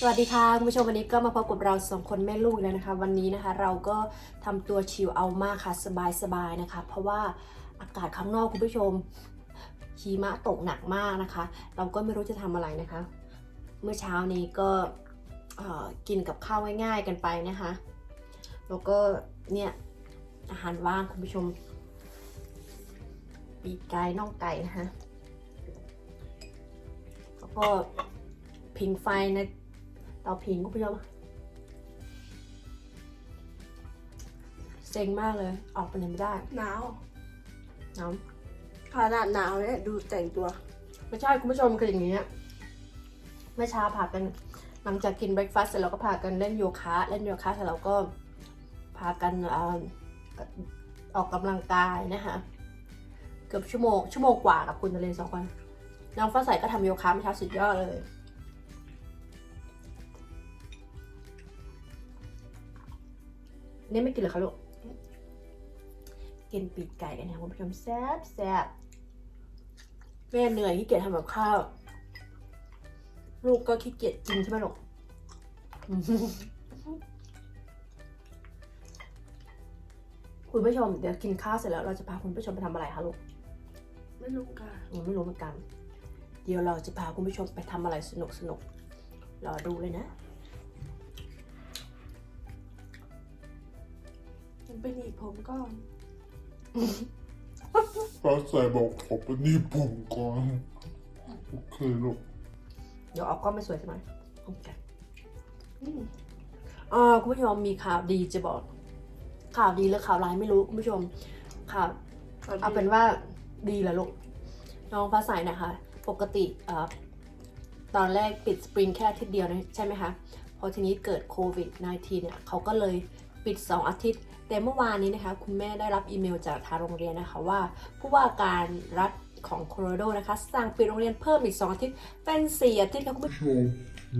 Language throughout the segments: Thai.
สวัสดีค่ะคุณผู้ชมวันนี้ก็มาพบกับเราสองคนแม่ลูกแล้วนะคะ วันนี้นะคะ เราก็ทำตัวชิลเอามากค่ะสบายๆนะคะ เพราะว่าอากาศข้างนอกคุณผู้ชมหิมะตกหนักมากนะคะ เราก็ไม่รู้จะทำอะไรนะคะ เมื่อเช้านี้ก็กินกับข้าวง่ายๆกันไปนะคะ แล้วก็เนี่ยอาหารว่างคุณผู้ชม ปีกไก่น่องไก่นะคะแล้วก็ผิงไฟนะ เตาผิงคุณผู้ชมเซ็งมากเลย ออกไปไหนไม่ได้หนาวน้ขนาดหนาวเนี่ยดูแต่งตัวำไม่ใช่คุณผู้ชมคืออย่างนี้เมื่อเช้าพากัน หลังจากกินเบรกฟาสต์เสร็จเราก็พากันเล่นโยคะเล่นโยคะเสร็จเราก็พากันเอ่อออกกำลังกายนะคะเกือบชั่วโมงชั่วโมงกว่ากับคุณทะเลสองคนน้องฟ้าใสก็ทำโยคะเมื่อเช้าสุดยอดเลย นี่ไม่กินเหรอคะลูกกินปีกไก่กันนะคุณผู้ชมแซ่บแซ่บแม่เหนื่อยขี้เกียจทำกับข้าว ลูกก็ขี้เกียจกินใช่ไหมลูกอืมคุณผู้ชมเดี๋ยวกินข้าวเสร็จแล้วเราจะพาคุณผู้ชมไปทำอะไรคะลูกไม่รู้กันยังไม่รู้เหมือนกัน เดี๋ยวเราจะพาคุณผู้ชมไปทำอะไรสนุกสนุกๆรอดูเลยนะ มันเป็นอีกผมก็ฟ้าใสบอกขอไปนี่ผมก่อน โอเคลูกเดี๋ยวเอากล้องไม่สวยใช่ไหมโอเคอืมอ่าคุณผู้ชมมีข่าวดีจะบอก ข่าวดีหรือข่าวร้ายไม่รู้คุณผู้ชม ข่าว เอาเป็นว่าดีแหละลูก น้องฟ้าใสนะคะ ปกติเอ่อตอนแรกปิดสปริงแค่อาทิตย์เดียวนะใช่ไหมคะ พอทีนี้เกิดโควิด -19 เนี่ยเขาก็เลย ปิด 2 อาทิตย์ แต่เมื่อวานนี้นะคะ คุณแม่ได้รับอีเมลจากทางโรงเรียนนะคะว่า ผู้ว่าการรัฐของโคโลราโดนะคะ สั่งปิดโรงเรียนเพิ่มอีก 2 อาทิตย์ เป็น 4 อาทิตย์ค่ะคุณผู้ชมชม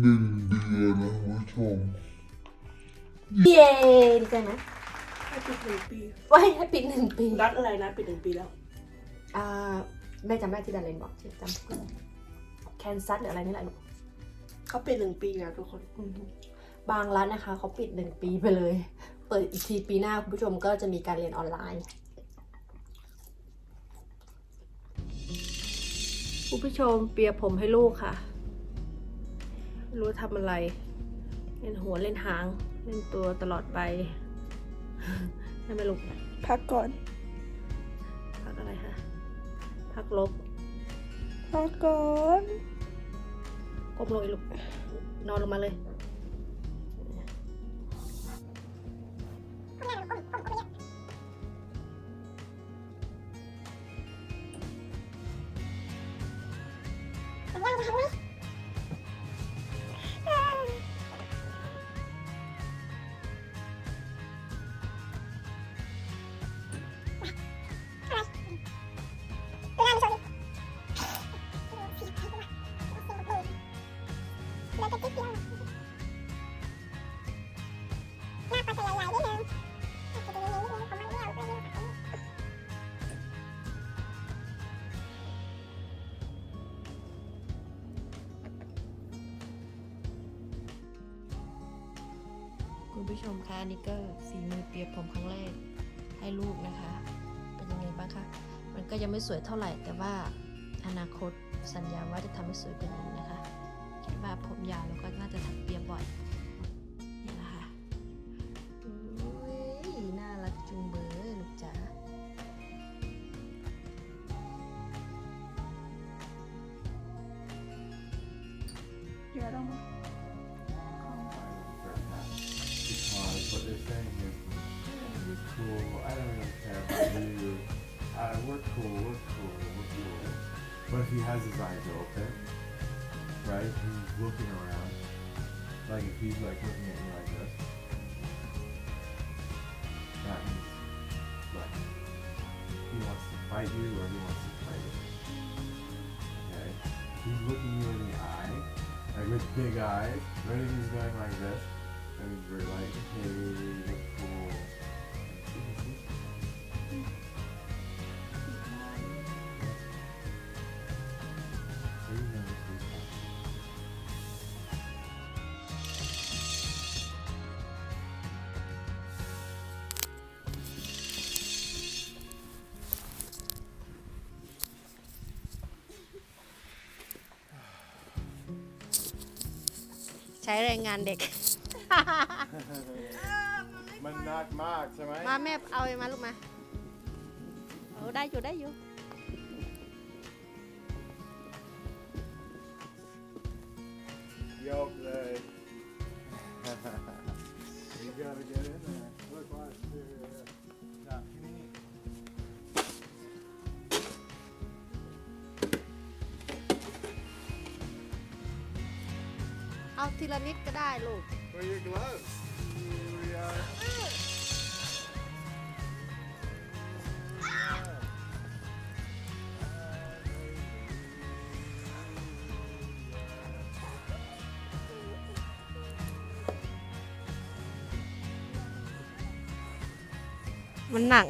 หนึ่งเดือนนะคุณผู้ชมเย้ดีใจไหมให้ปิดหนึ่งปีว้ายให้ปิดหนึ่งปีรัฐอะไรนะปิดหนึ่งปีแล้วอ่าแม่จำได้ที่ดาเลนบอกจำแคนซัสหรืออะไรนี่แหละลูกเขาปิดหนึ่งปีนะทุกคนอืม บางร้านนะคะเขาปิดหนึ่งปีไปเลย เปิดอีกทีปีหน้าคุณผู้ชมก็จะมีการเรียนออนไลน์คุณผู้ชมเปียผมให้ลูกค่ะไม่รู้ทำอะไร เล่นหัวเล่นหาง เล่นตัวตลอดไปได้ไหมลูก พักก่อน พักอะไรคะ พักลบ พักก่อนก้มลงอีกลูก นอนลงมาเลย 何? คุณผู้ชมคะนี่ก็สีมือเปียผมครั้งแรกให้ลูกนะคะ เป็นยังไงบ้างคะ มันก็ยังไม่สวยเท่าไหร่ แต่ว่าอนาคตสัญญาว่าจะทำให้สวยกว่านี้นะคะ คิดว่าผมยาวแล้วก็น่าจะถักเปียบ่อย Like if he's like looking at me like this, that means like he wants to fight you or he wants to play you. Okay? He's looking you in the eye, like with big eyes. Right if he's going like this, that means we're like, hey, cool. ใช้แรงงานเด็ก มันหนักมากใช่ไหมมาแม่เอาไอ้มาลูกมาเอาได้อยู่ได้อยู่ ยกเลย you gotta get ทีละนิดก็ได้ลูก where are your gloves yeah. Uh, มันหนัก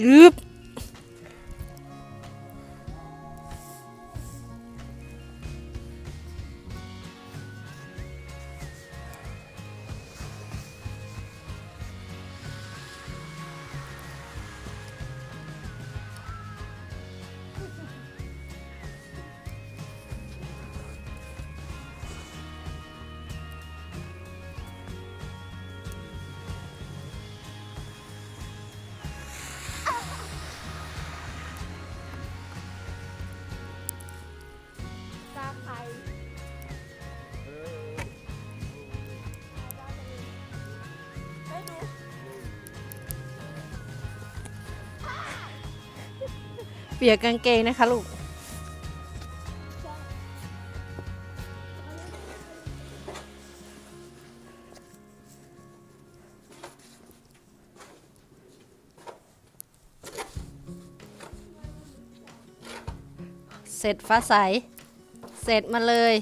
อึบ เปียกกางเกงนะคะลูก เสร็จฟ้าใส เสร็จมาเลย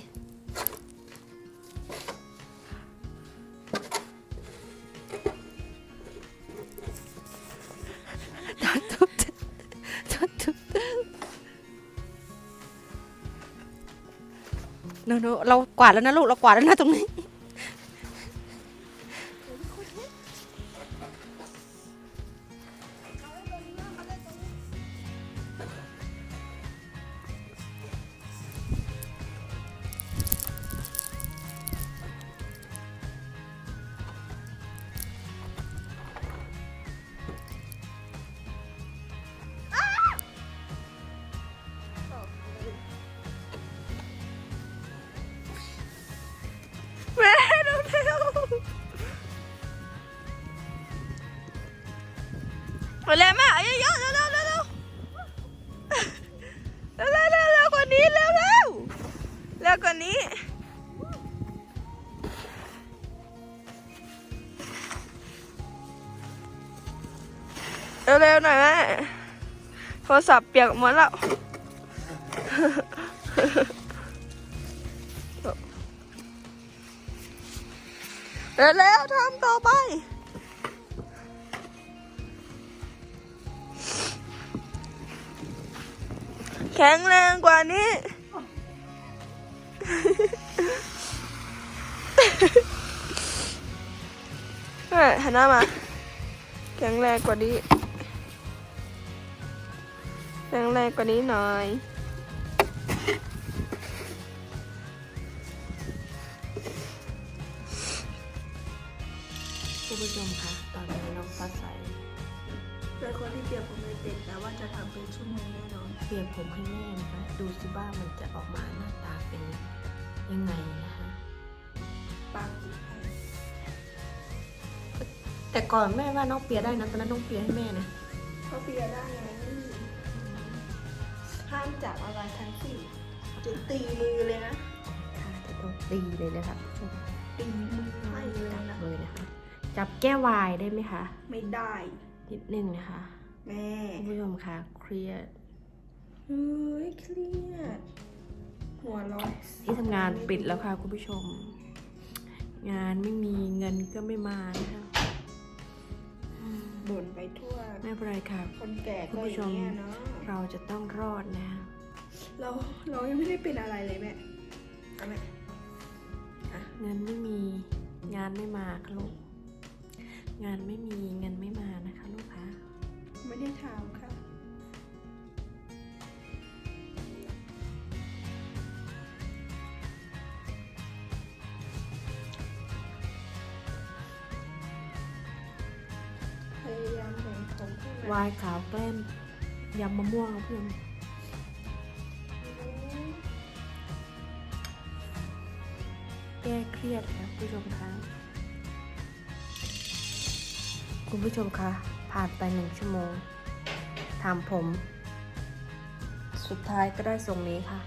โนโนเรากวาดแล้วนะลูกเรากวาดแล้วนะตรงนี้ เร็วเร็วหน่อยแม่โทรศัพท์เปียกหมดแล้ว เร็วๆทำต่อไปแข็งแรงกว่านี้เฮ้ยหันหน้ามา แข็งแรงกว่านี้ แข็งแรงกว่านี้หน่อยคุณผู้ชมคะตอนนี้น้องฟ้าใสเป็นคนที่เปียกผมไม่เป็นแต่ว่าจะทำเป็นชั่วโมงแน่นอนเปลี่ยนผมให้แม่นะคะ ดูสิว่ามันจะออกมาหน้าตาเป็นยังไงนะคะปังแต่ก่อนแม่ว่าน้องเปียได้นะตอนนั้นน้องเปียให้แม่นะเขาเปียได้ไง ห้ามจับอะไรทั้งสิ้นจะตีมือเลยนะ ค่ะจะต้องตีเลยนะคะตีมือให้เลยจับนะเลยนะคะ จับแก้ววายได้ไหมคะ ไม่ได้นิดนึงนะคะแม่คุณผู้ชมคะเครียดเฮ้ยเครียดหัวเร้อนที่ทำงานปิดแล้วค่ะคุณผู้ชม งานไม่มีเงินก็ไม่มานะคะอืม บ่นไปทั่ว ไม่เป็นไรค่ะคนแก่คุณก็ผู้อชย่ามงเงี้ยเนาะเราจะต้องรอดนะ เราเรายังไม่ได้เป็นอะไรเลยแม่เอาแม่เงินไม่มีงานไม่มาค่ะลูก งานไม่มีเงินไม่มานะคะลูกค้าไม่ได้ถามค่ะ วกวายขาวแกล้มยำมะม่วงเพื่อนแก้เครียดค่ะคุณผู้ชมคะคุณผู้ชมคะผ่านไปหนึ่งชั่วโมงทำผม สุดท้ายก็ได้ทรงนี้ค่ะ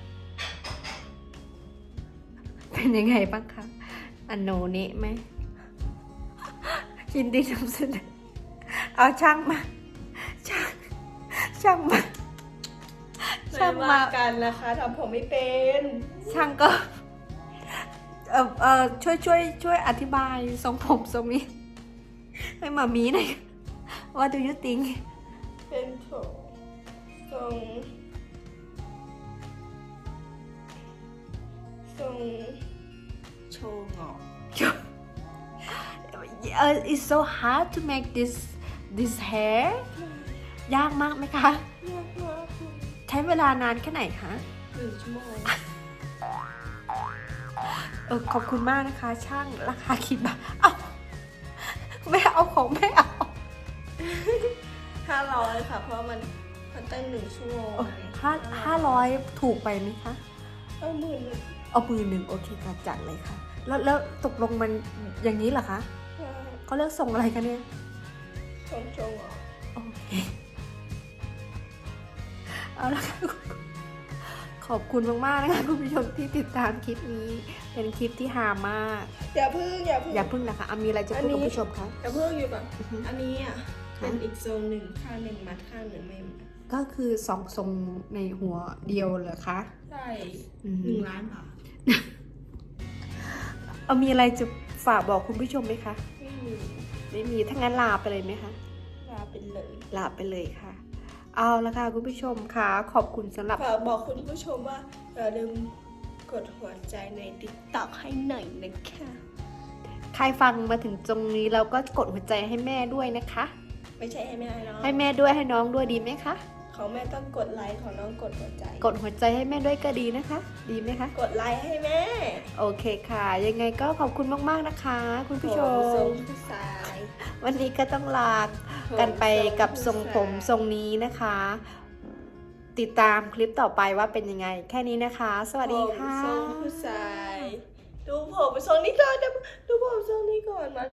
เป็นยังไงบ้างคะอันโนนี้ไหมยินดีนำเสนอเอาช่างมา ช่างมาช่างไม่มาว่ากันนะคะทำผมไม่เป็น ช่างก็เออเออช่วยช่วยช่วยอธิบายทรงผมทรงนี้ ให้มามีหน่อยว่าดูยุติงเป็นโถทรงทรงโชว์งอก uh, it's so hard to make this this hair ยากมากไหมคะ ยากมากเลยใช้เวลานานแค่ไหนคะหนึ่งชั่วโมงเออขอบคุณมากนะคะ ช่างราคาคิดบาทเอาไม่เอาของไม่เอาห้าร้อยค่ะเพราะมันมันตั้งหนึ่งชั่วโมงห้าห้าร้อยถูกไปไหมคะเอาหมื่นหนึ่งเอามือหนึ่งโอเคค่ะจัดเลยค่ะ แล้วแล้วตกลงมันอย่างนี้เหรอคะใช่เขาเลือกส่งอะไรคะเนี่ยทรงโชว์งอกโอเค เอาละค่ะขอบคุณมากๆนะคะคุณผู้ชมที่ติดตามคลิปนี้ เป็นคลิปที่ฮามาก อย่าพึ่งอย่าพึ่ง อย่าพึ่งนะคะอามีอะไรจะพูดกับผู้ชมคะอย่าพึ่งอยู่ก่อนอือฮึอันนี้อะเป็นอีกทรงหนึ่งข้างหนึ่งมัดข้างหนึ่งไม่มัดก็คือสองทรงในหัวเดียวเหรอคะใช่อืมหนึ่งล้านบาทเอามีอะไรจะฝากบอกคุณผู้ชมไหมคะไม่มีไม่มีถ้างั้นลาไปเลยไหมคะลาเป็นเลยลาไปเลยค่ะ เอาละค่ะคุณผู้ชมค่ะขอบคุณสำหรับฝากบอกคุณผู้ชมว่าอย่าลืมกดหัวใจในติ๊กต็อกให้หน่อยนะคะ ใครฟังมาถึงตรงนี้เราก็กดหัวใจให้แม่ด้วยนะคะ ไม่ใช่ให้แม่เนาะให้แม่ด้วยให้น้องด้วยดีไหมคะ ของแม่ต้องกดไลค์ของน้องกดหัวใจ กดหัวใจให้แม่ด้วยก็ดีนะคะ ดีไหมคะ กดไลค์ให้แม่ โอเคค่ะ ยังไงก็ขอบคุณมากๆนะคะ คุณผู้ชผมทรมงผู้ชาย วันนี้ก็ต้องลากันไปกับทรงผมทรงนี้นะคะ ติดตามคลิปต่อไปว่าเป็นยังไง แค่นี้นะคะ สวัสดีค่ะผมทรงผู้ชาย ดูผมทรงนี้ก่อนนะดูผมทรงนี้ก่อนมา